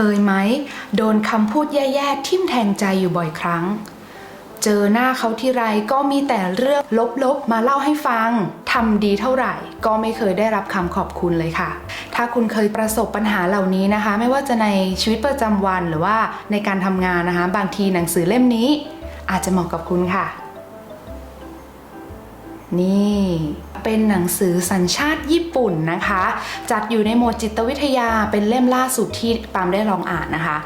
เคยไหม โดนคำพูดแย่ๆ ทิ่มแทงใจอยู่บ่อยครั้ง เจอหน้าเขาที่ไรก็มีแต่เรื่องลบๆ มาเล่าให้ฟังทำดีเท่าไหร่ ก็ไม่เคยได้รับคำขอบคุณเลยค่ะ ถ้าคุณเคยประสบปัญหาเหล่านี้นะคะ ไม่ว่าจะในชีวิตประจำวันหรือว่าในการทำงานนะคะ บางทีหนังสือเล่มนี้ อาจจะเหมาะกับคุณค่ะ นี่ เป็นหนังสือสัญชาติญี่ปุ่นนะคะ จัดอยู่ในหมวดจิตวิทยาเป็นเล่มล่าสุดที่ปามได้ลองอ่านนะคะ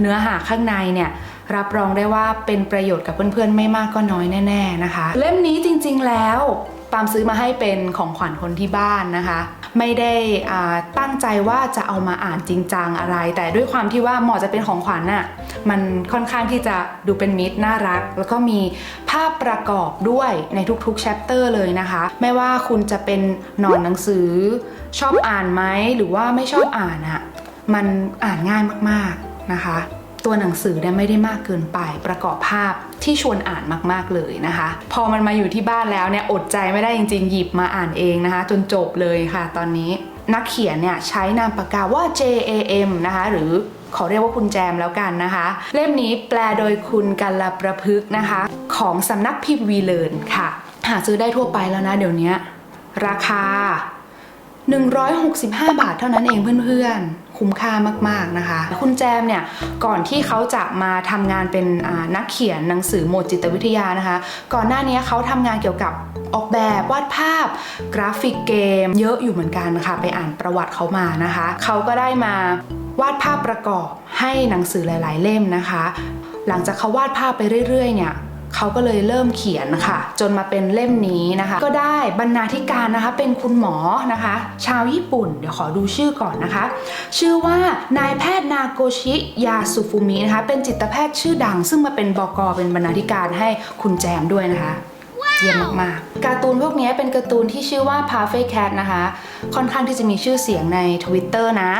เนื้อหาข้างในเนี่ยรับรองได้ว่าเป็นประโยชน์กับเพื่อนๆไม่มากก็น้อยแน่ ๆนะคะ เล่มนี้จริงๆแล้ว ปามซื้อมาให้เป็นของขวัญคนที่บ้านนะคะ ไม่ได้ตั้งใจว่าจะเอามาอ่านจริงจังอะไร แต่ด้วยความที่ว่าเหมาะจะเป็นของขวัญน่ะมันค่อนข้างที่จะดูเป็นมิตรน่ารัก แล้วก็มีภาพประกอบด้วยในทุกๆแชปเตอร์เลยนะคะ ไม่ว่าคุณจะเป็นนอนหนังสือ ชอบอ่านไหมหรือว่าไม่ชอบอ่านอะมันอ่านง่ายมากๆนะคะ ตัวหนังสือเนี่ยไม่ได้มากเกินไปประกอบภาพที่ชวนอ่านมากๆเลยนะคะ พอมันมาอยู่ที่บ้านแล้วเนี่ยอดใจไม่ได้จริงๆ หยิบมาอ่านเองนะคะ จนจบเลยค่ะตอนนี้นักเขียนเนี่ยใช้นามปากกาว่า JAM นะคะหรือขอเรียกว่าคุณแจมแล้วกันนะคะ เล่มนี้แปลโดยคุณกัลประพฤกนะคะ ของสำนักพิมพ์วีเลินค่ะ หาซื้อได้ทั่วไปแล้วนะเดี๋ยวนี้ราคา 165 บาทเท่านั้นเองเพื่อนๆ คุ้มค่ามากๆนะคะ คุณแจมเนี่ยก่อนที่เขาจะมาทำงานเป็นนักเขียนหนังสือโหมดจิตวิทยานะคะ ก่อนหน้านี้เขาทำงานเกี่ยวกับออกแบบวาดภาพ กราฟิกเกม เยอะอยู่เหมือนกันค่ะไปอ่านประวัติเขามานะคะเขาก็ได้มาวาดภาพประกอบให้หนังสือหลาย ๆ เล่มนะคะ หลังจากเขาวาดภาพไปเรื่อย ๆ เนี่ย เขาก็เลยเริ่มเขียนค่ะ จนมาเป็นเล่มนี้นะคะ ก็ได้บรรณาธิการนะคะ เป็นคุณหมอนะคะ ชาวญี่ปุ่น เดี๋ยวขอดูชื่อก่อนนะคะ ชื่อว่านายแพทย์นาโกชิยาสุฟุมินะคะ เป็นจิตแพทย์ชื่อดัง ซึ่งมาเป็นบกเป็นบรรณาธิการให้คุณแจมด้วยนะคะเยี่ยมมากๆการ์ตูนพวกนี้เป็นการ์ตูนที่ชื่อว่า p a f e Cat นะคะ ค่อนข้างที่จะมีชื่อเสียงใน Twitter นะ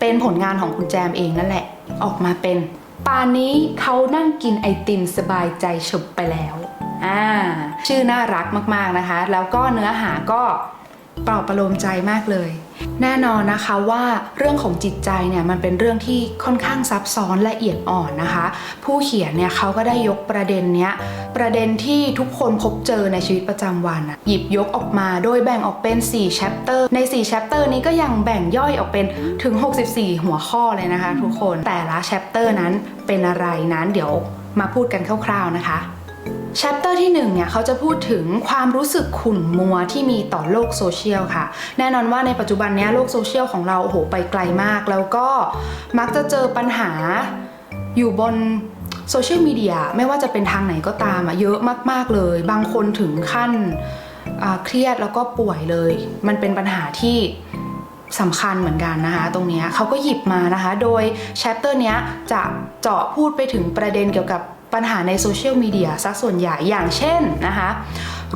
เป็นผลงานของคุณแจมเองนั่นแหละ ออกมาเป็น ป่านนี้เขานั่งกินไอติมสบายใจฉบไปแล้ว อ่า ชื่อน่ารักมากๆนะคะ แล้วก็เนื้อหาก็ ปลอบประโลมใจมากเลย แน่นอนนะคะว่าเรื่องของจิตใจเนี่ยมันเป็นเรื่องที่ค่อนข้างซับซ้อนละเอียดอ่อนนะคะ ผู้เขียนเนี่ยเขาก็ได้ยกประเด็นเนี้ยประเด็นที่ทุกคนพบเจอในชีวิตประจำวันอะหยิบยกออกมาโดยแบ่งออกเป็น 4 แชปเตอร์ ใน 4 แชปเตอร์นี้ก็ยังแบ่งย่อยออกเป็นถึง 64 หัวข้อเลยนะคะ ทุกคนแต่ละแชปเตอร์นั้นเป็นอะไรนั้นเดี๋ยวมาพูดกันคร่าวๆนะคะ แชปเตอร์ที่1เนี่ยเขาจะพูดถึงความรู้สึกขุ่นมัวที่มีต่อโลกโซเชียลค่ะ แน่นอนว่าในปัจจุบันนี้โลกโซเชียลของเราโอ้โหไปไกลมาก แล้วก็มักจะเจอปัญหาอยู่บนโซเชียลมีเดียไม่ว่าจะเป็นทางไหนก็ตามอะเยอะมาก ๆ เลย บางคนถึงขั้นเครียดแล้วก็ป่วยเลย มันเป็นปัญหาที่สำคัญเหมือนกันนะคะ ตรงนี้เขาก็หยิบมานะคะ โดยแชปเตอร์นี้จะเจาะพูดไปถึงประเด็นเกี่ยวกับ ปัญหาในโซเชียลมีเดียสักส่วนใหญ่อย่างเช่นนะคะ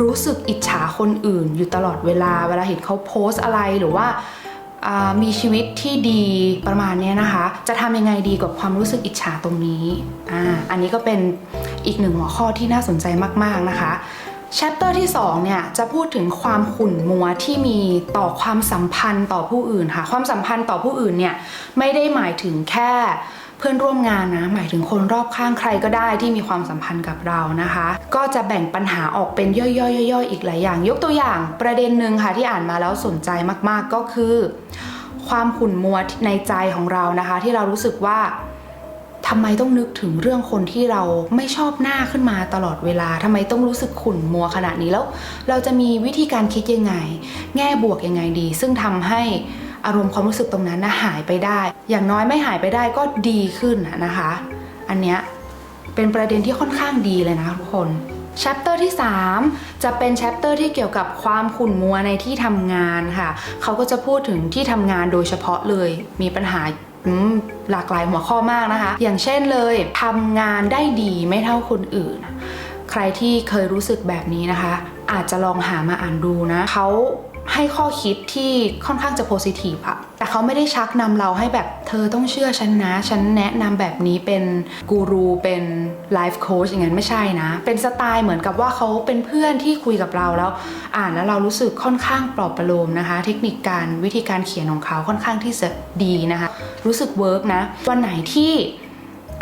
รู้สึกอิจฉาคนอื่นอยู่ตลอดเวลา เวลาเห็นเขาโพสอะไรหรือว่ามีชีวิตที่ดีประมาณนี้นะคะ จะทำยังไงดีกับความรู้สึกอิจฉาตรงนี้ออันนี้ก็เป็นอีกหนึ่งหัวข้อที่น่าสนใจมาก ๆ นะคะแชปเตอร์ที่2เนี่ยจะพูดถึงความขุ่นมัวที่มีต่อความสัมพันธ์ต่อผู้อื่นค่ะ ความสัมพันธ์ต่อผู้อื่นเนี่ยไม่ได้หมายถึงแค่ พื่อนร่วมงานนะ หมายถึงคนรอบข้างใครก็ได้ที่มีความสัมพันธ์กับเรานะคะ ก็จะแบ่งปัญหาออกเป็นย่อยๆย่อยๆอีกหลายอย่าง ยกตัวอย่างประเด็นหนึ่งค่ะที่อ่านมาแล้วสนใจมากๆก็คือ ความขุ่นมัวในใจของเรานะคะ ที่เรารู้สึกว่าทำไมต้องนึกถึงเรื่องคนที่เราไม่ชอบหน้าขึ้นมาตลอดเวลาทำไมต้องรู้สึกขุ่นมัวขนาดนี้แล้ว เราจะมีวิธีการคิดยังไง แง่บวกยังไงดี ซึ่งทำให้ อารมณ์ความรู้สึกตรงนั้นนะหายไปได้ อย่างน้อยไม่หายไปได้ก็ดีขึ้นนะคะ อันเนี้ยเป็นประเด็นที่ค่อนข้างดีเลยนะทุกคนแชปเตอร์ที่ 3 จะเป็นแชปเตอร์ที่เกี่ยวกับความขุ่นมัวในที่ทำงานค่ะ เขาก็จะพูดถึงที่ทำงานโดยเฉพาะเลย มีปัญหาหลากหลายหัวข้อมากนะคะ อย่างเช่นเลยทำงานได้ดีไม่เท่าคนอื่น ใครที่เคยรู้สึกแบบนี้นะคะ อาจจะลองหามาอ่านดูนะเขา ให้ข้อคิดที่ค่อนข้างจะโพซิทีฟอะแต่เขาไม่ได้ชักนำเราให้แบบเธอต้องเชื่อฉันนะ ฉันแนะนำแบบนี้เป็นกูรูเป็นไลฟ์โค้ชอย่างนั้นไม่ใช่นะ เป็นสไตล์เหมือนกับว่าเขาเป็นเพื่อนที่คุยกับเราแล้ว อ่านแล้วเรารู้สึกค่อนข้างปลอบประโลมนะคะ เทคนิคการวิธีการเขียนของเขาค่อนข้างที่จะดีนะคะ รู้สึกเวิร์กนะ วันไหนที่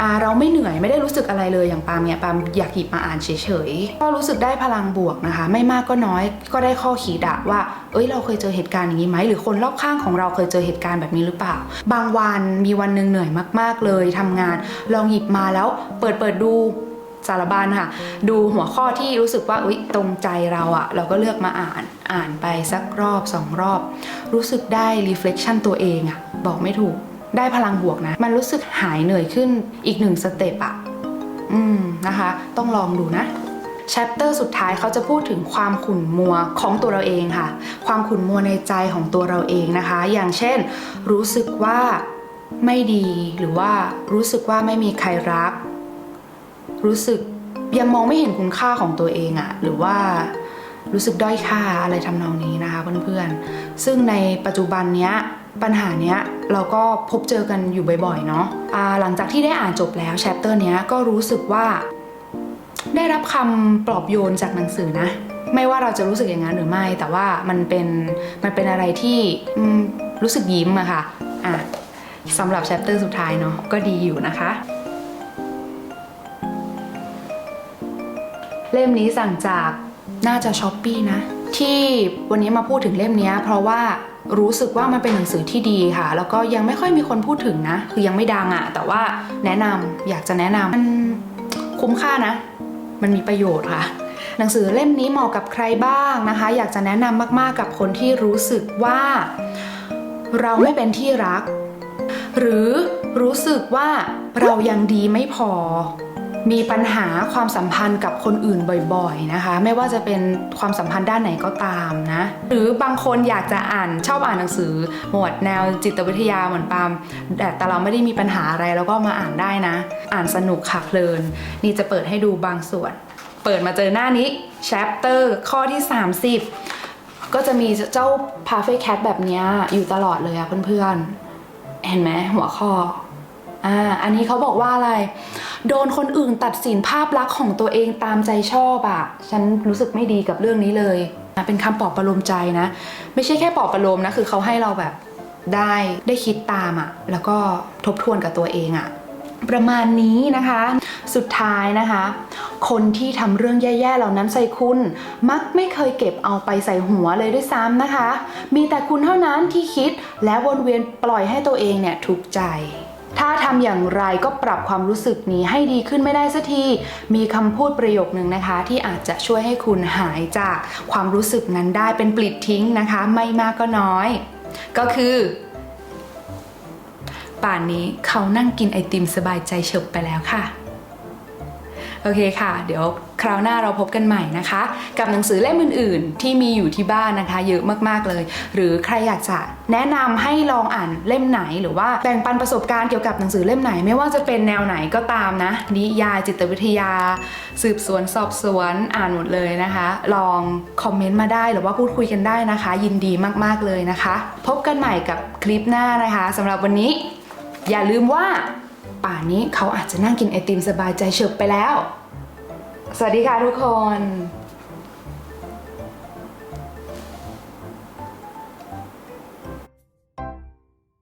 อ่าเราไม่เหนื่อยไม่ได้รู้สึกอะไรเลยอย่างปาล์มเนี่ยปาล์มอยากหยิบมาอ่านเฉยๆก็รู้สึกได้พลังบวกนะคะ ไม่มากก็น้อยก็ได้ข้อคิดอะว่า เอ้ยเราเคยเจอเหตุการณ์อย่างนี้ไหมหรือคนรอบข้างของเราเคยเจอเหตุการณ์แบบนี้หรือเปล่า บางวันมีวันหนึ่งเหนื่อยมากๆเลยทำงาน ลองหยิบมาแล้วเปิดเปิดดูสารบัญค่ะ ดูหัวข้อที่รู้สึกว่าอุ๊ยตรงใจเราอะเราก็เลือกมาอ่านอ่านไปสักรอบสองรอบ รู้สึกได้ reflection ตัวเองอะบอกไม่ถูก ได้พลังบวกนะ มันรู้สึกหายเหนื่อยขึ้นอีกหนึ่งสเต็ปอะอืมนะคะ ต้องลองดูนะแชปเตอร์สุดท้ายเขาจะพูดถึงความขุ่นมัวของตัวเราเองค่ะ ความขุ่นมัวในใจของตัวเราเองนะคะ อย่างเช่น รู้สึกว่าไม่ดีหรือว่ารู้สึกว่าไม่มีใครรัก รู้สึกยังมองไม่เห็นคุณค่าของตัวเองอะหรือว่ารู้สึกด้อยค่าอะไรทำนองนี้นะคะเพื่อนๆซึ่งในปัจจุบันเนี้ย ปัญหาเนี้ยเราก็พบเจอกันอยู่บ่อยๆเนาะอ่าหลังจากที่ได้อ่านจบแล้วแชปเตอร์เนี้ยก็รู้สึกว่า ได้รับคำปลอบโยนจากหนังสือนะ ไม่ว่าเราจะรู้สึกอย่างนั้นหรือไม่ แต่ว่ามันเป็นมันเป็นอะไรที่รู้สึกยิ้มอะค่ะอะสำหรับแชปเตอร์สุดท้ายเนาะก็ดีอยู่นะคะ เล่มนี้สั่งจากน่าจะช้อปปี้นะ ที่วันนี้มาพูดถึงเล่มนี้เพราะว่ารู้สึกว่ามันเป็นหนังสือที่ดีค่ะ แล้วก็ยังไม่ค่อยมีคนพูดถึงนะ คือยังไม่ดังอะแต่ว่าแนะนำอยากจะแนะนำมันคุ้มค่านะ มันมีประโยชน์ค่ะ หนังสือเล่มนี้เหมาะกับใครบ้างนะคะ อยากจะแนะนำมากๆกับคนที่รู้สึกว่า เราไม่เป็นที่รัก หรือรู้สึกว่าเรายังดีไม่พอ มีปัญหาความสัมพันธ์กับคนอื่นบ่อยๆนะคะ ไม่ว่าจะเป็นความสัมพันธ์ด้านไหนก็ตามนะ หรือบางคนอยากจะอ่านชอบอ่านหนังสือ หมวดแนวจิตวิทยาเหมือนปาล์มแต่แต่เราไม่ได้มีปัญหาอะไรแล้วก็มาอ่านได้นะ อ่านสนุกค่ะเพลิน นี่จะเปิดให้ดูบางส่วน เปิดมาเจอหน้านี้ chapter ข้อที่ 30 ก็จะมีเจ้า Perfect Cat แบบนี้อยู่ตลอดเลยอะเพื่อนๆเห็นไหมหัวข้ออ่าอันนี้เขาบอกว่าอะไร โดนคนอื่นตัดสินภาพลักษณ์ของตัวเองตามใจชอบอะฉันรู้สึกไม่ดีกับเรื่องนี้เลยนะเป็นคำปลอบประโลมใจนะ ไม่ใช่แค่ปลอบประโลมนะคือเขาให้เราแบบได้ได้คิดตามอะแล้วก็ทบทวนกับตัวเองอะประมาณนี้นะคะ สุดท้ายนะคะ คนที่ทำเรื่องแย่ๆเหล่านั้นใส่คุณ มักไม่เคยเก็บเอาไปใส่หัวเลยด้วยซ้ำนะคะ มีแต่คุณเท่านั้นที่คิดและวนเวียนปล่อยให้ตัวเองเนี่ยทุกข์ใจ ถ้าทำอย่างไรก็ปรับความรู้สึกนี้ให้ดีขึ้นไม่ได้สักที มีคำพูดประโยคนึงนะคะ ที่อาจจะช่วยให้คุณหายจากความรู้สึกนั้นได้เป็นปลิดทิ้งนะคะ ไม่มากก็น้อย ก็คือ ป่านนี้เขานั่งกินไอติมสบายใจเฉบไปแล้วค่ะ โอเคค่ะ เดี๋ยวคราวหน้าเราพบกันใหม่นะคะ กับหนังสือเล่มอื่นๆ ที่มีอยู่ที่บ้านนะคะ เยอะมากๆเลย หรือใครอยากจะแนะนำให้ลองอ่านเล่มไหน หรือว่าแบ่งปันประสบการณ์เกี่ยวกับหนังสือเล่มไหน ไม่ว่าจะเป็นแนวไหนก็ตามนะ นิยายจิตวิทยา สืบสวนสอบสวนอ่านหมดเลยนะคะ ลองคอมเมนต์มาได้หรือว่าพูดคุยกันได้นะคะ ยินดีมากๆเลยนะคะ พบกันใหม่กับคลิปหน้านะคะสำหรับวันนี้ อย่าลืมว่า ป่านนี้เขาอาจจะนั่งกินไอติมสบายใจเฉิบไปแล้ว สวัสดีค่ะทุกคน